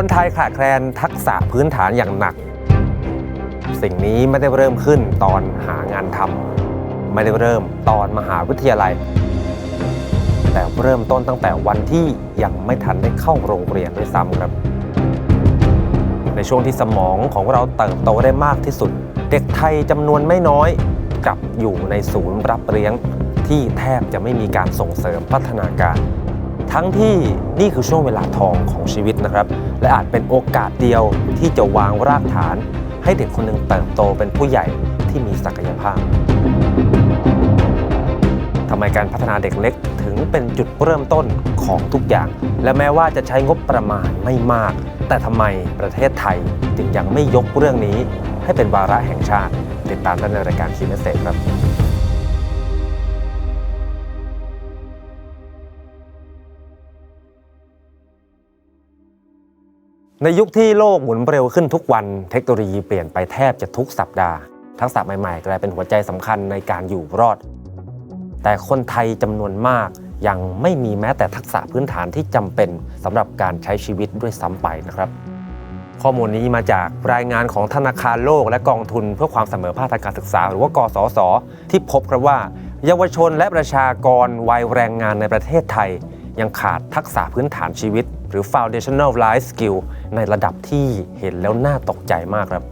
คนไทยขาดแคลนทักษะพื้นฐานอย่างหนัก สิ่งนี้ไม่ได้เริ่มขึ้นตอนหางานทำไม่ได้เริ่มตอนมหาวิทยาลัย แต่เริ่มต้นตั้งแต่วันที่ยังไม่ทันได้เข้าโรงเรียนด้วยซ้ำครับ ในช่วงที่สมองของเราเติบโตได้มากที่สุด เด็กไทยจำนวนไม่น้อยกลับอยู่ในศูนย์รับเลี้ยงที่แทบจะไม่มีการส่งเสริมพัฒนาการ ทั้งที่นี่คือช่วงเวลาทองของชีวิตนะครับ และอาจเป็นโอกาสเดียวที่จะวางรากฐาน ให้เด็กคนหนึ่งเติบโตเป็นผู้ใหญ่ที่มีศักยภาพทำไมการพัฒนาเด็กเล็กถึงเป็นจุดเริ่มต้นของทุกอย่าง และแม้ว่าจะใช้งบประมาณไม่มาก แต่ทำไมประเทศไทยจึงยังไม่ยกเรื่องนี้ ให้เป็นวาระแห่งชาติ ติดตามได้ในรายการคีเมสเซจครับ ในยุคที่โลกหมุนเร็วขึ้นทุกวัน เทคโนโลยีเปลี่ยนไปแทบจะทุกสัปดาห์ ทักษะใหม่ๆ กลายเป็นหัวใจสำคัญในการอยู่รอด แต่คนไทยจำนวนมากยังไม่มีแม้แต่ทักษะพื้นฐานที่จำเป็นสำหรับการใช้ชีวิตด้วยซ้ำไปนะครับ ข้อมูลนี้มาจากรายงานของธนาคารโลกและกองทุนเพื่อความเสมอภาคทางการศึกษา หรือว่ากสศที่พบครับว่า เยาวชนและประชากรวัยแรงงานในประเทศไทย ยังขาดทักษะพื้นฐานชีวิต หรือ foundational life skill ในระดับที่เห็นแล้วน่าตกใจมากครับ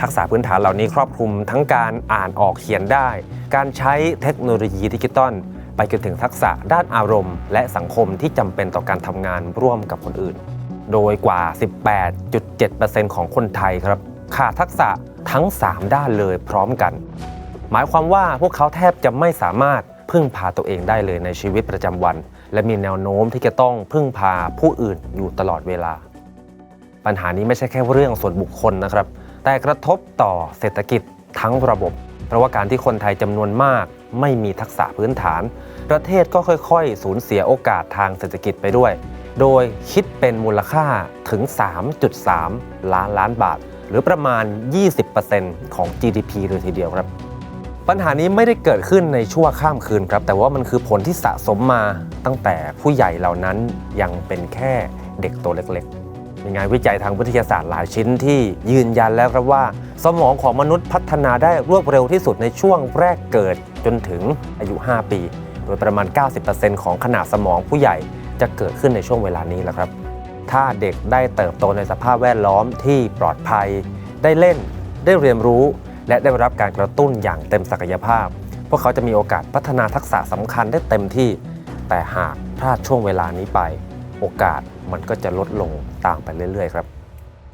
ทักษะพื้นฐานเหล่านี้ครอบคลุมทั้งการอ่านออกเขียนได้ การใช้เทคโนโลยีดิจิตอลไปจนถึงทักษะด้านอารมณ์ และสังคมที่จำเป็นต่อการทำงานร่วมกับคนอื่น โดยกว่า 18.7%ของคนไทยครับขาดทักษะทั้ง 3 ด้านเลยพร้อมกัน หมายความว่าพวกเขาแทบจะไม่สามารถพึ่งพาตัวเองได้เลยในชีวิตประจำวัน และมีแนวโน้มที่จะต้องพึ่งพาผู้อื่นอยู่ตลอดเวลา ปัญหานี้ไม่ใช่แค่เรื่องส่วนบุคคลนะครับ แต่กระทบต่อเศรษฐกิจทั้งระบบ เพราะว่าการที่คนไทยจำนวนมาก ไม่มีทักษะพื้นฐาน ประเทศก็ค่อยๆ สูญเสียโอกาสทางเศรษฐกิจไปด้วย โดยคิดเป็นมูลค่าถึง 3.3 ล้านล้านบาท หรือประมาณ 20%ของ GDP เลยทีเดียวครับ ปัญหานี้ไม่ได้เกิดขึ้นในชั่วข้ามคืนครับ แต่ว่ามันคือผลที่สะสมมาตั้งแต่ผู้ใหญ่เหล่านั้นยังเป็นแค่เด็กตัวเล็กๆ มีงานวิจัยทางวิทยาศาสตร์หลายชิ้นที่ยืนยันแล้วครับว่า สมองของมนุษย์พัฒนาได้รวดเร็วที่สุดในช่วงแรกเกิดจนถึงอายุ 5 ปี โดยประมาณ 90%ของขนาดสมองผู้ใหญ่จะเกิดขึ้นในช่วงเวลานี้แหละครับ ถ้าเด็กได้เติบโตในสภาพแวดล้อมที่ปลอดภัย ได้เล่น ได้เรียนรู้ และได้รับการกระตุ้นอย่างเต็มศักยภาพ พวกเขาจะมีโอกาสพัฒนาทักษะสำคัญได้เต็มที่ แต่หากพลาดช่วงเวลานี้ไป โอกาสมันก็จะลดลงตามไปเรื่อยๆครับ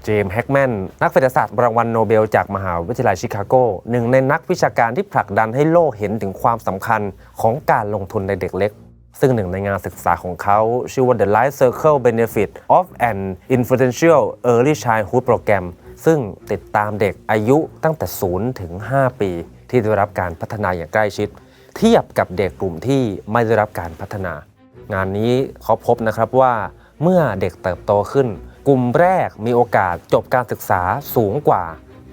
เจมส์แฮกแมนนักเศรษฐศาสตร์รางวัลโนเบล จากมหาวิทยาลัยชิคาโกหนึ่งในนักวิชาการที่ผลักดันให้โลกเห็นถึงความสำคัญของการลงทุนในเด็กเล็ก ซึ่งหนึ่งในงานศึกษาของเขา ชื่อว่า The Life Circle Benefit of an Influential Early Childhood Program ซึ่งติดตามเด็กอายุตั้งแต่ 0 ถึง 5 ปี ที่ได้รับการพัฒนาอย่างใกล้ชิด เทียบกับเด็กกลุ่มที่ไม่ได้รับการพัฒนา งานนี้เขาพบนะครับว่าเมื่อเด็กเติบโตขึ้น กลุ่มแรกมีโอกาสจบการศึกษาสูงกว่า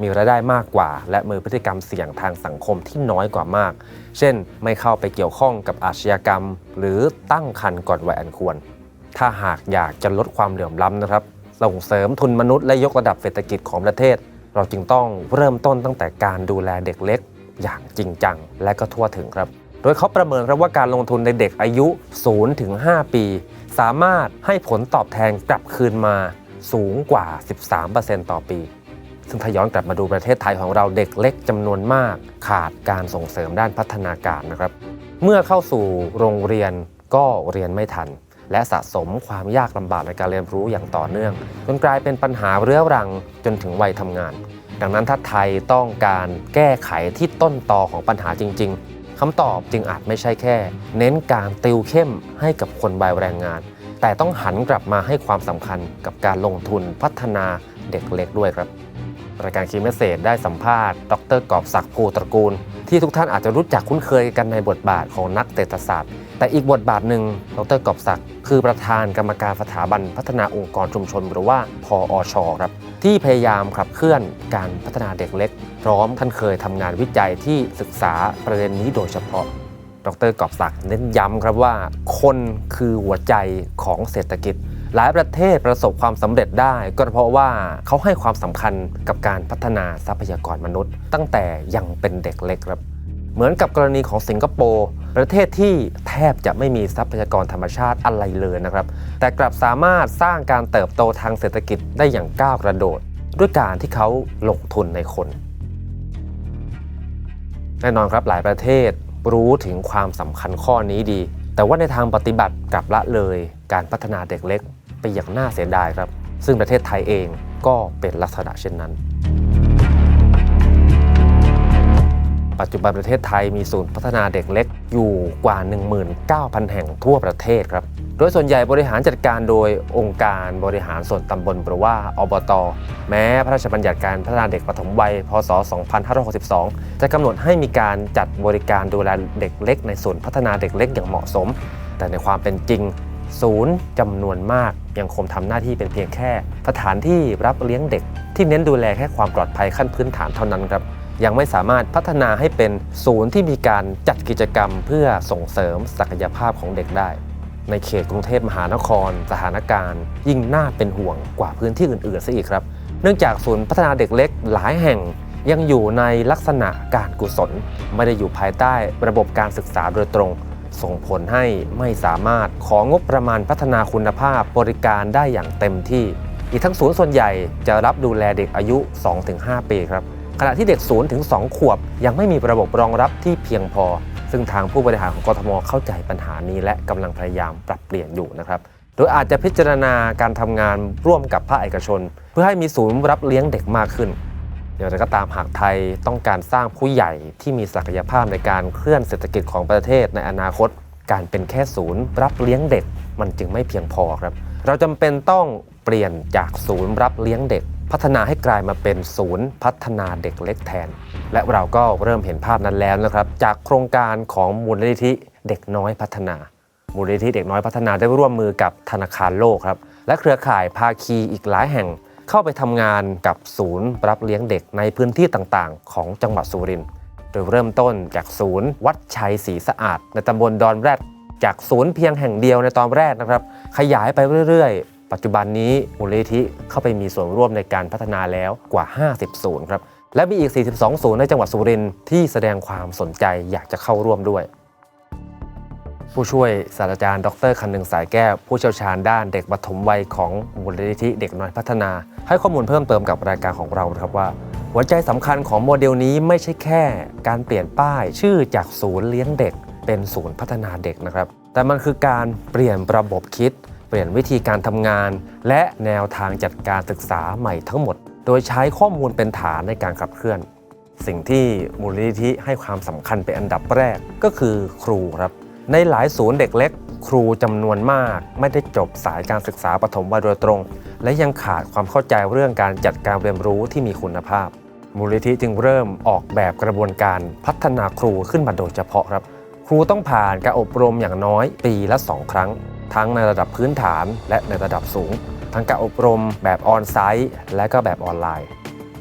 มีรายได้มากกว่า และมือพฤติกรรมเสี่ยงทางสังคมที่น้อยกว่ามาก เช่น ไม่เข้าไปเกี่ยวข้องกับอาชญากรรม หรือตั้งครรภ์ก่อนวัยอันควร ถ้าหากอยากจะลดความเหลื่อมล้ำนะครับ ส่งเสริมทุนมนุษย์และยกระดับเศรษฐกิจของประเทศ เราจึงต้องเริ่มต้นตั้งแต่การดูแลเด็กเล็ก อย่างจริงจัง และก็ทั่วถึงครับ โดยเขาประเมินครับว่าการลงทุนในเด็กอายุ 0 ถึง 5 ปี สามารถให้ผลตอบแทนกลับคืนมาสูงกว่า 13%ต่อปี ซึ่งถ้าย้อนกลับมาดูประเทศไทยของเราเด็กเล็กจำนวนมาก ขาดการส่งเสริมด้านพัฒนาการนะครับ เมื่อเข้าสู่โรงเรียนก็เรียนไม่ทัน และสะสมความยากลำบากในการเรียนรู้อย่างต่อเนื่อง จนกลายเป็นปัญหาเรื้อรังจนถึงวัยทำงาน ดังนั้นถ้าไทยต้องการแก้ไขที่ต้นตอของปัญหาจริง ๆคำตอบจึงอาจไม่ใช่แค่ เน้นการติวเข้มให้กับคนวัยแรงงาน แต่ต้องหันกลับมาให้ความสำคัญกับการลงทุนพัฒนาเด็กเล็กด้วยครับรายการคีเมสเซจได้สัมภาษณ์ ดรกอบศักดิ์ภูตระกูล ที่ทุกท่านอาจจะรู้จักคุ้นเคยกันในบทบาทของนักเศรษฐศาสตร์ แต่อีกบทบาทหนึ่งดรกอบศักดิ์คือประธานกรรมการสถาบันพัฒนาองค์กรชุมชน หรือว่าพออชครับที่พยายามขับเคลื่อนการพัฒนาเด็กเล็ก พร้อมท่านเคยทำงานวิจัยที่ศึกษาประเด็นนี้โดยเฉพาะ ดรกอบศักดิ์เน้นย้ำครับว่า คนคือหัวใจของเศรษฐกิจ หลายประเทศประสบความสำเร็จได้ก็เพราะว่าเขาให้ความสำคัญกับการพัฒนาทรัพยากรมนุษย์ ตั้งแต่ยังเป็นเด็กเล็กครับเหมือนกับกรณีของสิงคโปร์ประเทศที่แทบจะไม่มีทรัพยากรธรรมชาติอะไรเลยนะครับ แต่กลับสามารถสร้างการเติบโตทางเศรษฐกิจได้อย่างก้าวกระโดด ด้วยการที่เขาลงทุนในคน แน่นอนครับหลายประเทศรู้ถึงความสำคัญข้อนี้ดี แต่ว่าในทางปฏิบัติกลับละเลยการพัฒนาเด็กเล็ก ไปอย่างน่าเสียดายครับ ซึ่งประเทศไทยเองก็เป็นลักษณะเช่นนั้น ปัจจุบันประเทศไทยมีศูนย์พัฒนาเด็กเล็กอยู่กว่า 19,000 แห่งทั่วประเทศครับ โดยส่วนใหญ่บริหารจัดการโดยองค์การบริหารส่วนตำบลหรือว่าอบต แม้พระราชบัญญัติการพัฒนาเด็กปฐมวัย พศ 2562 จะกำหนดให้มีการจัดบริการดูแลเด็กเล็ก ในศูนย์พัฒนาเด็กเล็กอย่างเหมาะสม แต่ในความเป็นจริง ศูนย์จำนวนมากยังคงทำหน้าที่เป็นเพียงแค่ สถานที่รับเลี้ยงเด็ก ที่เน้นดูแลแค่ความปลอดภัยขั้นพื้นฐานเท่านั้นครับยังไม่สามารถพัฒนาให้เป็นศูนย์ที่มีการจัดกิจกรรมเพื่อส่งเสริมศักยภาพของเด็กได้ ในเขตกรุงเทพมหานคร สถานการณ์ ยิ่งน่าเป็นห่วงกว่าพื้นที่อื่นๆซะอีกครับ เนื่องจากศูนย์พัฒนาเด็กเล็กหลายแห่ง ยังอยู่ในลักษณะการกุศล ไม่ได้อยู่ภายใต้ระบบการศึกษาโดยตรง ส่งผลให้ไม่สามารถของงบประมาณพัฒนาคุณภาพบริการได้อย่างเต็มที่ อีกทั้งศูนย์ส่วนใหญ่จะรับดูแลเด็กอายุ 2-5 ปีครับ ขณะที่เด็ก0ถึง2ขวบ ยังไม่มีระบบรองรับที่เพียงพอ ซึ่งทางผู้บริหารของกทมเข้าใจปัญหานี้ และกำลังพยายามปรับเปลี่ยนอยู่นะครับโดยอาจจะพิจารณาการทำงานร่วมกับภาคเอกชน เพื่อให้มีศูนย์รับเลี้ยงเด็กมากขึ้น อย่างไรก็ตามหากไทยต้องการสร้างผู้ใหญ่ที่มีศักยภาพในการเคลื่อนเศรษฐกิจของประเทศในอนาคต การเป็นแค่ศูนย์ รับเลี้ยงเด็กมันจึงไม่เพียงพอครับ เราจำเป็นต้องเปลี่ยนจากศูนย์รับเลี้ยงเด็ก พัฒนาให้กลายมาเป็นศูนย์พัฒนาเด็กเล็กแทน และเราก็เริ่มเห็นภาพนั้นแล้วนะครับ จากโครงการของมูลนิธิเด็กน้อยพัฒนา มูลนิธิเด็กน้อยพัฒนาได้ร่วมมือกับธนาคารโลกครับและเครือข่ายภาคีอีกหลายแห่ง เข้าไปทำงานกับศูนย์รับเลี้ยงเด็กในพื้นที่ต่างๆ ของจังหวัดสุรินทร์โดยเริ่มต้นจากศูนย์วัดชัยศรีสะอาด ในตำบลดอนแรดจากศูนย์เพียงแห่งเดียวในตอนแรกนะครับ ขยายไปเรื่อยๆ ปัจจุบันนี้มูลนิธิเข้าไปมีส่วนร่วมในการพัฒนาแล้วกว่า 50 ศูนย์ครับและมีอีก 42 ศูนย์ในจังหวัดสุรินทร์ที่แสดงความสนใจอยากจะเข้าร่วมด้วย ผู้ช่วยศาสตราจารย์ ดรคันหนึ่งสายแก้ว ผู้เชี่ยวชาญด้านเด็กปฐมวัยของมูลนิธิเด็กน้อยพัฒนา ให้ข้อมูลเพิ่มเติมกับรายการของเราครับว่า หัวใจสำคัญของโมเดลนี้ไม่ใช่แค่ การเปลี่ยนป้ายชื่อจากศูนย์เลี้ยงเด็ก เป็นศูนย์พัฒนาเด็กนะครับ แต่มันคือการเปลี่ยนระบบคิด เปลี่ยนวิธีการทำงาน และแนวทางจัดการศึกษาใหม่ทั้งหมด โดยใช้ข้อมูลเป็นฐานในการขับเคลื่อน สิ่งที่มูลนิธิให้ความสำคัญเป็นอันดับแรกก็คือครูครับ ในหลายศูนย์เด็กเล็ก ครูจำนวนมาก ไม่ได้จบสายการศึกษาปฐมวัยโดยตรง และยังขาดความเข้าใจเรื่องการจัดการเรียนรู้ที่มีคุณภาพ มูลนิธิจึงเริ่มออกแบบกระบวนการพัฒนาครูขึ้นมาโดยเฉพาะครับ ครูต้องผ่านการอบรมอย่างน้อยปีละ 2 ครั้ง ทั้งในระดับพื้นฐานและในระดับสูง ทั้งการอบรมแบบออนไซต์และก็แบบออนไลน์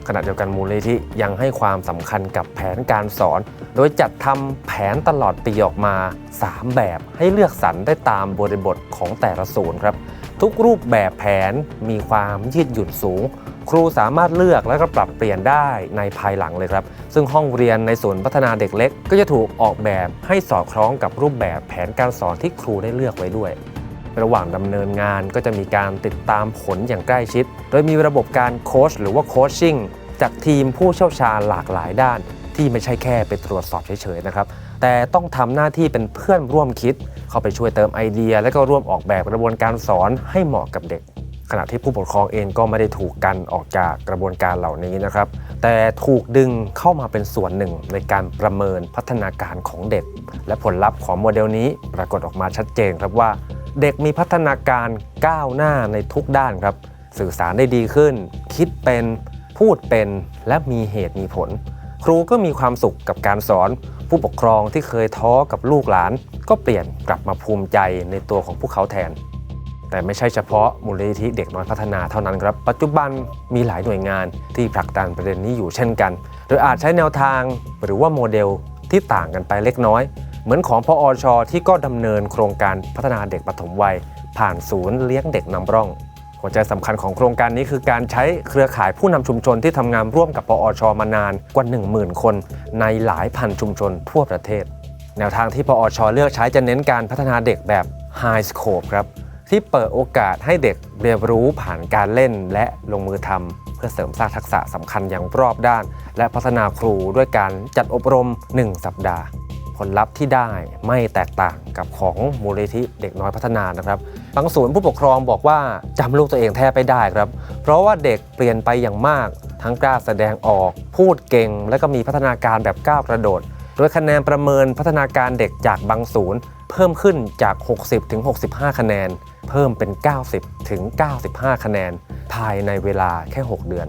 ขณะเดียวกันมูลนิธิยังให้ความสำคัญกับแผนการสอน โดยจัดทำแผนตลอดปีออกมา 3 แบบให้เลือกสรรได้ตามบริบทของแต่ละศูนย์ครับ ทุกรูปแบบแผนมีความยืดหยุ่นสูง ครูสามารถเลือกและก็ปรับเปลี่ยนได้ในภายหลังเลยครับ ซึ่งห้องเรียนในศูนย์พัฒนาเด็กเล็ก ก็จะถูกออกแบบให้สอดคล้องกับรูปแบบแผนการสอนที่ครูได้เลือกไว้ด้วยระหว่างดำเนินงานก็จะมีการติดตามผลอย่างใกล้ชิด โดยมีระบบการโค้ชหรือว่าโคชชิ่งจากทีมผู้เชี่ยวชาญหลากหลายด้าน ที่ไม่ใช่แค่ไปตรวจสอบเฉยๆนะครับ แต่ต้องทำหน้าที่เป็นเพื่อนร่วมคิด เข้าไปช่วยเติมไอเดีย และก็ร่วมออกแบบกระบวนการสอนให้เหมาะกับเด็ก ขณะที่ผู้ปกครองเองก็ไม่ได้ถูกกันออกจากกระบวนการเหล่านี้นะครับ แต่ถูกดึงเข้ามาเป็นส่วนหนึ่งในการประเมินพัฒนาการของเด็ก และผลลัพธ์ของโมเดลนี้ปรากฏออกมาชัดเจนครับว่า เด็กมีพัฒนาการก้าวหน้าในทุกด้านครับ สื่อสารได้ดีขึ้น คิดเป็นพูดเป็นและมีเหตุมีผล ครูก็มีความสุขกับการสอน ผู้ปกครองที่เคยท้อกับลูกหลาน ก็เปลี่ยนกลับมาภูมิใจในตัวของพวกเขาแทน แต่ไม่ใช่เฉพาะมูลนิธิเด็กน้อยพัฒนาเท่านั้นครับ ปัจจุบันมีหลายหน่วยงานที่ผลักดันประเด็นนี้อยู่เช่นกัน โดยอาจใช้แนวทางหรือว่าโมเดลที่ต่างกันไปเล็กน้อย เหมือนของพออช ที่ก็ดำเนินโครงการพัฒนาเด็กปฐมวัย ผ่านศูนย์เลี้ยงเด็กนำร่อง หัวใจสำคัญของโครงการนี้คือการใช้เครือข่ายผู้นำชุมชนที่ทำงานร่วมกับปอชมานานกว่า 10,000 คน ในหลายพันชุมชนทั่วประเทศ แนวทางที่ปอชเลือกใช้จะเน้นการพัฒนาเด็กแบบ High Scope ครับที่เปิดโอกาสให้เด็กเรียนรู้ผ่านการเล่นและลงมือทำเพื่อเสริมสร้างทักษะสำคัญอย่างรอบด้าน และพัฒนาครูด้วยการจัดอบรม 1 สัปดาห์ ผลลัพธ์ที่ได้ไม่แตกต่างกับของมูลนิธิเด็กน้อยพัฒนานะครับบางส่วนผู้ปกครองบอกว่าจำลูกตัวเองแทบไม่ได้ครับ เพราะว่าเด็กเปลี่ยนไปอย่างมาก ทั้งกล้าแสดงออก พูดเก่ง และก็มีพัฒนาการแบบก้าวกระโดด โดยคะแนนประเมินพัฒนาการเด็กจากบางศูนย์ เพิ่มขึ้นจาก 60 ถึง 65 คะแนน เพิ่มเป็น 90 ถึง 95 คะแนน ภายในเวลาแค่ 6 เดือน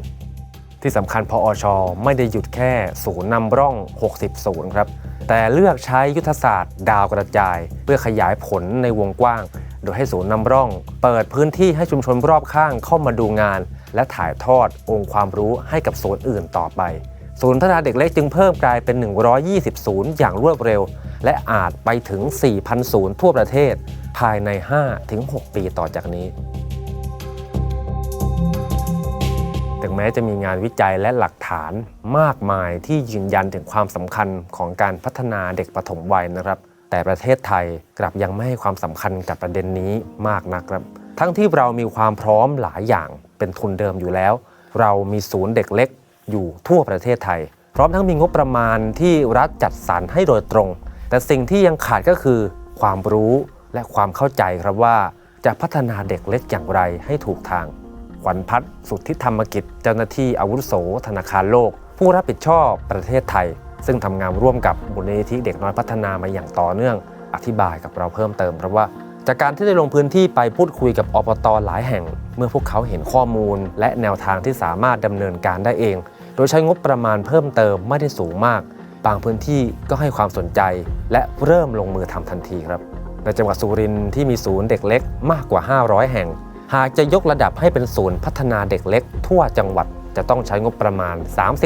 ที่สำคัญพออช ไม่ได้หยุดแค่ศูนย์นำร่อง 60 ศูนย์ครับ แต่เลือกใช้ยุทธศาสตร์ ดาวกระจาย เพื่อขยายผลในวงกว้าง โดยให้ศูนย์นำร่อง เปิดพื้นที่ให้ชุมชนรอบข้างเข้ามาดูงาน และถ่ายทอดองค์ความรู้ให้กับศูนย์อื่นต่อไป ศูนย์พัฒนาเด็กเล็กจึงเพิ่มกลายเป็น 120 ศูนย์อย่างรวดเร็ว และอาจไปถึง 4,000 ศูนย์ทั่วประเทศ ภายใน 5-6 ปีต่อจากนี้ แม้จะมีงานวิจัยและหลักฐานมากมายที่ยืนยันถึงความสำคัญของการพัฒนาเด็กปฐมวัยนะครับ แต่ประเทศไทยกลับยังไม่ให้ความสำคัญกับประเด็นนี้มากนักครับ ทั้งที่เรามีความพร้อมหลายอย่างเป็นทุนเดิมอยู่แล้ว เรามีศูนย์เด็กเล็กอยู่ทั่วประเทศไทย พร้อมทั้งมีงบประมาณที่รัฐจัดสรรให้โดยตรง แต่สิ่งที่ยังขาดก็คือความรู้และความเข้าใจครับว่าจะพัฒนาเด็กเล็กอย่างไรให้ถูกทาง ขวัญพัฒน์สุทธิธรรมกิจ เจ้าหน้าที่อาวุโสธนาคารโลก ผู้รับผิดชอบประเทศไทย ซึ่งทำงานร่วมกับมูลนิธิเด็กน้อยพัฒนามาอย่างต่อเนื่อง อธิบายกับเราเพิ่มเติมครับว่าจากการที่ได้ลงพื้นที่ไปพูดคุยกับอปตหลายแห่ง เมื่อพวกเขาเห็นข้อมูล และแนวทางที่สามารถดำเนินการได้เอง โดยใช้งบประมาณเพิ่มเติมไม่ได้สูงมาก บางพื้นที่ก็ให้ความสนใจ และเริ่มลงมือทำทันทีครับในจังหวัดสุรินทร์ที่มีศูนย์เด็กเล็กมากกว่า 500 แห่ง หากจะยกระดับให้เป็นศูนย์พัฒนาเด็กเล็ก ทั่วจังหวัดจะต้องใช้งบประมาณ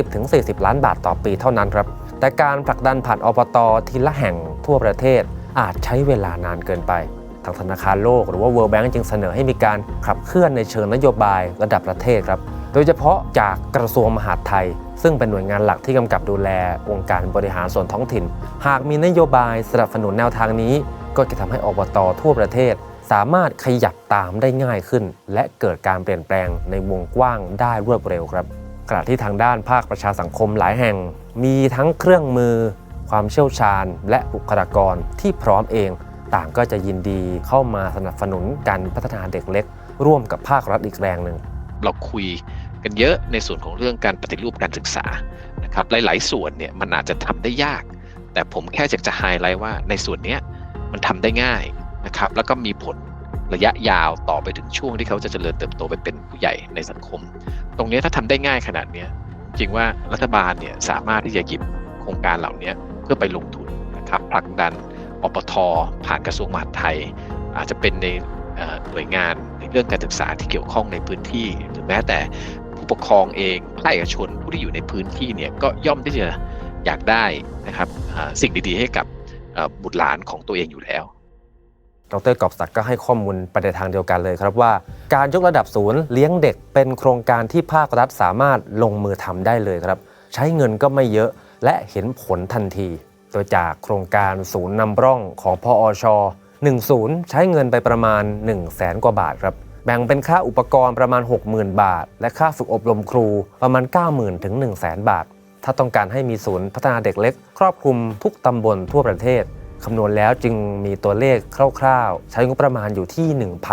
30-40 ล้านบาทต่อปีเท่านั้นครับ แต่การผลักดันผ่านอปตทีละแห่งทั่วประเทศอาจใช้เวลานานเกินไป ทางธนาคารโลกหรือว่า World Bank จึงเสนอให้มีการขับเคลื่อนในเชิงนโยบายระดับประเทศครับ โดยเฉพาะจากกระทรวงมหาดไทย ซึ่งเป็นหน่วยงานหลักที่กำกับดูแลองค์การบริหารส่วนท้องถิ่น หากมีนโยบายสนับสนุนแนวทางนี้ ก็จะทำให้อบตทั่วประเทศ สามารถขยับตามได้ง่ายขึ้น และเกิดการเปลี่ยนแปลงในวงกว้างได้รวดเร็วครับขณะที่ทางด้านภาคประชาสังคมหลายแห่ง มีทั้งเครื่องมือ ความเชี่ยวชาญ และบุคลากรที่พร้อมเอง ต่างก็จะยินดีเข้ามาสนับสนุนการพัฒนาเด็กเล็ก ร่วมกับภาครัฐอีกแรงหนึ่งเราคุยกันเยอะในส่วนของเรื่องการปฏิรูปการศึกษานะครับหลาย ๆ ส่วนเนี่ยมันอาจจะทำได้ยาก แต่ผมแค่อยากจะไฮไลท์ว่าในส่วนนี้มันทำได้ง่าย นะครับ แล้วก็มีผลระยะยาวต่อไปถึงช่วงที่เขาจะเจริญเติบโตไปเป็นผู้ใหญ่ในสังคม ตรงนี้ถ้าทำได้ง่ายขนาดนี้จริงว่ารัฐบาลเนี่ยสามารถที่จะหยิบโครงการเหล่านี้เพื่อไปลงทุนนะครับผลักดันอปทผ่านกระทรวงมหาดไทย อาจจะเป็นในหน่วยงานในเรื่องการศึกษาที่เกี่ยวข้องในพื้นที่ หรือแม้แต่ผู้ปกครองเองภาคเอกชนผู้ที่อยู่ในพื้นที่เนี่ยก็ย่อมที่จะอยากได้นะครับสิ่งดีๆให้กับบุตรหลานของตัวเองอยู่แล้ว ดรกอบศักดิ์ก็ให้ข้อมูลไปในทางเดียวกันเลยครับว่า การยกระดับศูนย์เลี้ยงเด็กเป็นโครงการที่ภาครัฐสามารถลงมือทำได้เลยครับ ใช้เงินก็ไม่เยอะและเห็นผลทันที โดยจากโครงการศูนย์นำร่องของพอช1ศูนย์ใช้เงินไปประมาณ 1 0 0 0 0แสนกว่าบาทครับแบ่งเป็นค่าอุปกรณ์ประมาณ 60,000 บาท และค่าฝึกอบรมครูประมาณ 90,000ถึง1 0 0 0 0แสนบาท ถ้าต้องการให้มีศูนย์พัฒนาเด็กเล็ก ครอบคลุมทุกตำบลทั่วประเทศ คำนวณแล้วจึงมีตัวเลขคร่าวๆ ใช้งบประมาณอยู่ที่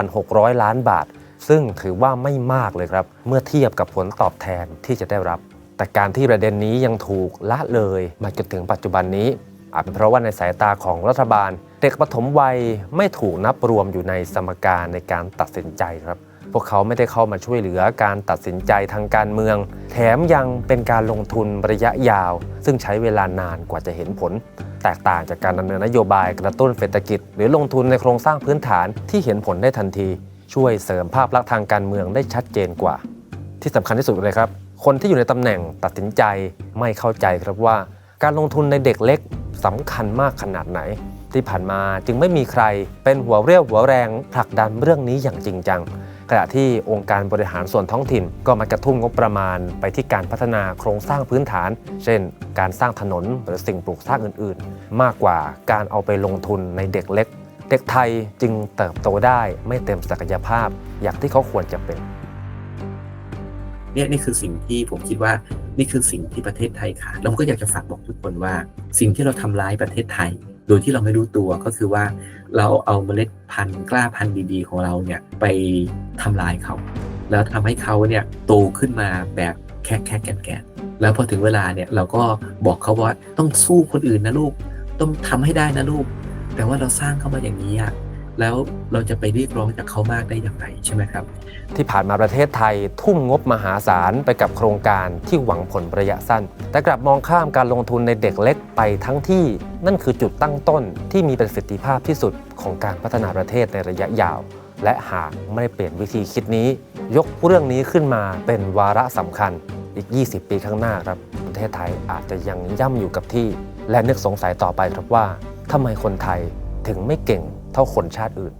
1,600 ล้านบาท ซึ่งถือว่าไม่มากเลยครับ เมื่อเทียบกับผลตอบแทนที่จะได้รับ แต่การที่ประเด็นนี้ยังถูกละเลยมาจนถึงปัจจุบันนี้ อาจเป็นเพราะว่าในสายตาของรัฐบาล เด็กปฐมวัยไม่ถูกนับรวมอยู่ในสมการในการตัดสินใจครับพวกเขาไม่ได้เข้ามาช่วยเหลือการตัดสินใจทางการเมือง แถมยังเป็นการลงทุนระยะยาว ซึ่งใช้เวลานานกว่าจะเห็นผล แตกต่างจากการดำเนินนโยบายกระตุ้นเศรษฐกิจ หรือลงทุนในโครงสร้างพื้นฐานที่เห็นผลได้ทันที ช่วยเสริมภาพลักษณ์ทางการเมืองได้ชัดเจนกว่า ที่สำคัญที่สุดเลยครับ คนที่อยู่ในตำแหน่งตัดสินใจไม่เข้าใจครับว่า การลงทุนในเด็กเล็กสำคัญมากขนาดไหน ที่ผ่านมาจึงไม่มีใครเป็นหัวเรี่ยวหัวแรงผลักดันเรื่องนี้อย่างจริงจัง ขณะที่องค์การบริหารส่วนท้องถิ่น ก็มักจะทุ่มงบประมาณไปที่การพัฒนาโครงสร้างพื้นฐาน เช่น การสร้างถนนหรือสิ่งปลูกสร้างอื่น ๆ มากกว่าการเอาไปลงทุนในเด็กเล็ก เด็กไทยจึงเติบโตได้ไม่เต็มศักยภาพ อย่างที่เขาควรจะเป็นเนี่ยนี่คือสิ่งที่ผมคิดว่านี่คือสิ่งที่ประเทศไทยขาดแล้วผมก็อยากจะฝากบอกทุกคนว่า สิ่งที่เราทำร้ายประเทศไทย โดยที่เราไม่รู้ตัวก็คือว่า เราเอาเมล็ดพันธุ์กล้าพันธุ์ดีๆ ของเราเนี่ยไปทำลายเขา แล้วทำให้เขาเนี่ยโตขึ้นมาแบบแค่แค่แก่นแก่นๆแล้วพอถึงเวลาเนี่ยเราก็บอกเขาว่าต้องสู้คนอื่นนะลูก ต้องทำให้ได้นะลูก แต่ว่าเราสร้างเขามาอย่างนี้อะ แล้วเราจะไปเรียกร้องจากเขามากได้อย่างไรใช่ไหมครับ ที่ผ่านมาประเทศไทยทุ่มงบมหาศาลไปกับโครงการที่หวังผลระยะสั้น แต่กลับมองข้ามการลงทุนในเด็กเล็กไปทั้งที่นั่นคือจุดตั้งต้นที่มีประสิทธิภาพที่สุดของการพัฒนาประเทศในระยะยาว และหากไม่ได้เปลี่ยนวิธีคิดนี้ ยกเรื่องนี้ขึ้นมาเป็นวาระสำคัญอีก 20 ปีข้างหน้าครับ ประเทศไทยอาจจะยังย่ำอยู่กับที่ และนึกสงสัยต่อไปครับว่าทำไมคนไทย ถึงไม่เก่งเท่าคนชาติอื่น